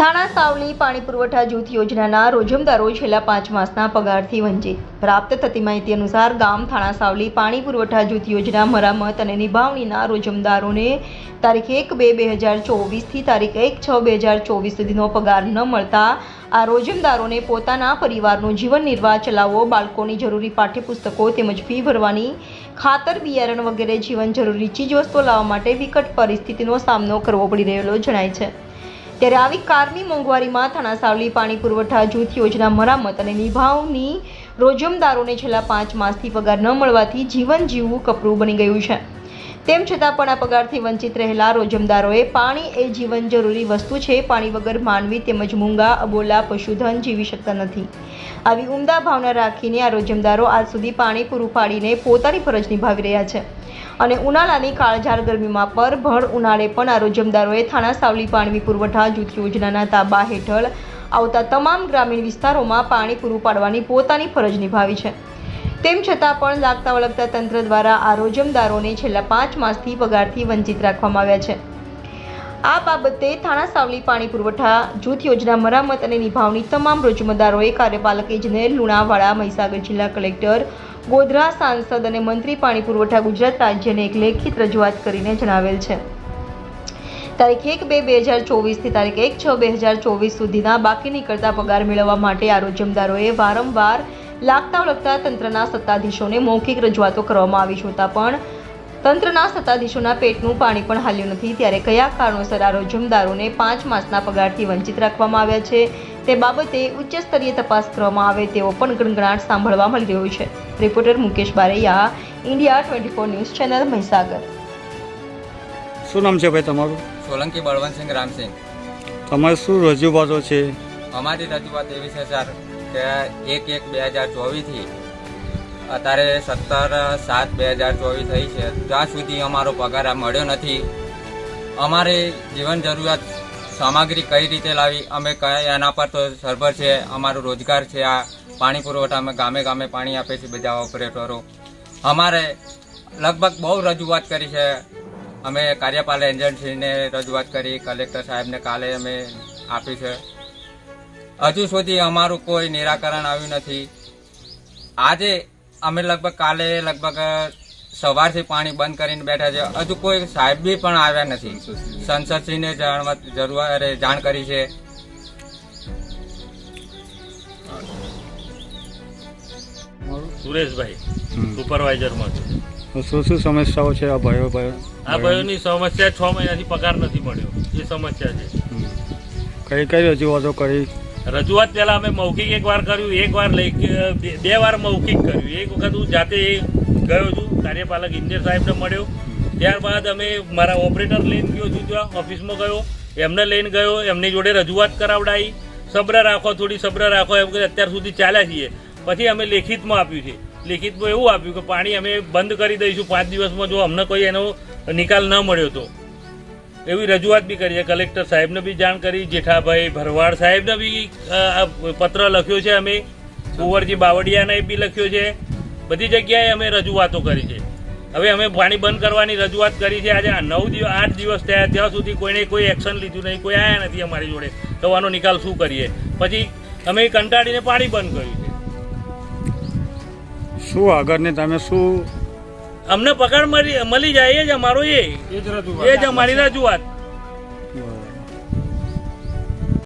થાણા, સાવલી, પાણી પુરવઠા, જૂથ યોજનાના રોજમદારો છેલ્લા પાંચ માસના પગારથી વંચિત. પ્રાપ્ત થતી માહિતી અનુસાર ગામ, થાણા, સાવલી, પાણી પુરવઠા, જૂથ યોજના, મરામત અને નિભાવણીના રોજમદારોને તારીખ એક બે બે હજાર ચોવીસથી તારીખ એક છ બે હજાર ચોવીસ સુધીનો પગાર ન મળતા આ રોજમદારોને પોતાના પરિવારનો જીવન નિર્વાહ ચલાવવો, બાળકોની જરૂરી પાઠ્યપુસ્તકો તેમજ ફી ભરવાની, ખાતર, બિયારણ વગેરે જીવન જરૂરી ચીજવસ્તુઓ લાવવા માટે વિકટ પરિસ્થિતિનો સામનો કરવો પડી રહેલો જણાય છે. ત્યારે આવી કારની મોંઘવારીમાં થાણા સાવલી પાણી પુરવઠા જૂથ યોજના મરામત અને નિભાવની રોજમદારોને છેલ્લા પાંચ માસથી પગાર ન મળવાથી જીવન જીવવું કપરું બની ગયું છે. તેમ છતાં પણ આ પગારથી વંચિત રહેલા રોજમદારોએ પાણી એ જીવન જરૂરી વસ્તુ છે. પાણી વગર માનવી તેમજ મૂંગા, અબોલા, પશુધન જીવી શકતા નથી. આવી ઉમદા ભાવના રાખીને આ રોજમદારો આજ સુધી પાણી પૂરું પાડીને પોતાની ફરજ નિભાવી રહ્યા છે. અને ઉનાળાની કાળઝાળ ગરમીમાં પર ભર ઉનાળે પણ આ રોજમદારોએ થાણા, સાવલી પાણી પુરવઠા, જૂથ યોજનાના તાબા હેઠળ આવતા તમામ ગ્રામીણ વિસ્તારોમાં પાણી પૂરું પાડવાની પોતાની ફરજ નિભાવી છે. તેમ છતાં પણ લાગતા વળગતા તંત્ર દ્વારા આ રોજમદારોને છેલ્લા પાંચ માસથી પગારથી વંચિત રાખવામાં આવ્યા છે. આ બાબતે થાણા સાવલી પાણી પુરવઠા, જૂથ યોજના મરામત અને નિભાવની તમામ રોજમદારોએ કાર્યપાલક ઇજનેર લુણાવાડા, મહીસાગર જિલ્લા કલેક્ટર, ગોધરા સાંસદ અને મંત્રી પાણી પુરવઠા ગુજરાત રાજ્યને એક લેખિત રજૂઆત કરીને જણાવેલ છે. તારીખ એક બે બે હજાર ચોવીસથી તારીખ એક છ બે હજાર ચોવીસ સુધીના બાકી નીકળતા પગાર મેળવવા માટે આ રોજમદારોએ વારંવાર લાગતા વળગતા તંત્રના સત્તાધીશોને મૌખિક રજૂઆતો કરવામાં આવી છતાં પણ તંત્રના સત્તાધીશોના પેટનું પાણી પણ હાલ્યું નથી. ત્યારે કયા કારણોસર આ રોજમદારોને પાંચ માસના પગારથી વંચિત રાખવામાં આવ્યા છે તે બાબતે ઉચ્ચ સ્તરીય તપાસ કરવામાં આવે તેવો પણ ગણગણાટ સાંભળવા મળી રહ્યો છે. Reporter Mukesh Baraiya India twenty four news channel Mahisagar. શું નામ છે ભાઈ તમારું? સોલંકી બળવંતસિંહ રામસિંહ. તમારે શું રજૂઆતો છે? અમારી રજૂઆત એવી છે સર. કે એક એક બે હજાર ચોવીસથી અત્યારે સત્તર સાત બે હજાર ચોવીસ થઈ છે. ત્યાં સુધી અમારો પગાર મળ્યો નથી, અમારે જીવન જરૂરિયાત સામગ્રી કઈ રીતે લાવી, અમે કયા એના પર તો સરભર છે, અમારો રોજગાર છે, આ પાણી પુરવઠા અમે ગામે ગામે પાણી આપે છે બધા ઓપરેટરો. અમારે લગભગ બહુ રજૂઆત કરી છે. અમે કાર્યપાલક એજન્સીને રજૂઆત કરી, કલેક્ટર સાહેબને કાલે અમે આપી છે. હજુ સુધી અમારું કોઈ નિરાકરણ આવ્યું નથી. આજે અમે લગભગ કાલે લગભગ સવારથી પાણી બંધ કરીને બેઠા છે હજુ કોઈ સાહેબ બી પણ આવ્યા નથી. સંસદસિંહને જાણવા જરૂર જાણ કરી છે. સુરેશભાઈ. સુપરવાઇઝરમાં છું. શું શું સમસ્યાઓ છે આ ભાઈઓ ભાઈઓ? આ ભાઈઓની સમસ્યા છ મહિનાથી પગાર નથી મળ્યો. એ સમસ્યા છે. કઈ કઈ રજૂઆતો કરી? રજૂઆત પહેલાં અમે મૌખિક એક વાર કર્યું એકવાર લઈ બે- બે વાર મૌખિક કર્યું. એક વખત હું જાતે ગયો છું, કાર્યપાલક ઇન્જિનિયર સાહેબને મળ્યો. ત્યારબાદ અમે મારા ઓપરેટર લઈને ગયો છું, ત્યાં ઓફિસમાં ગયો. એમને લઈને ગયો, એમની જોડે રજૂઆત કરાવડાવી સબ્ર રાખો, થોડી સબ્ર રાખો, એમ કરી અત્યાર સુધી ચાલ્યા છીએ. પછી અમે લેખિતમાં આપ્યું છે. લેખિતમાં એવું આપ્યું કે પાણી અમે બંધ કરી દઈશું પાંચ દિવસમાં, જો અમને કોઈ એનો નિકાલ ન મળ્યો તો. એવી રજૂઆત બી કરી છે. કલેક્ટર સાહેબને બી જાણ કરી, જેઠાભાઈ ભરવાડ સાહેબને બી પત્ર લખ્યો છે અમે. કુંવરજી બાવળિયાને બી લખ્યો છે. બધી જગ્યાએ અમે રજૂઆતો કરી છે. હવે અમે પાણી બંધ કરવાની રજૂઆત કરી છે. આજે નવ દિવસ આઠ દિવસ થયા. ત્યાં સુધી કોઈને કોઈ એક્શન લીધું નહીં. કોઈ આવ્યા નથી અમારી જોડે. તો આનો નિકાલ શું કરીએ? પછી અમે કંટાળીને પાણી બંધ કર્યું છે. શું આગળને તમે શું અમને પગાર મળી જાય એ જ અમારો એ. એ જ અમારી રજૂઆત.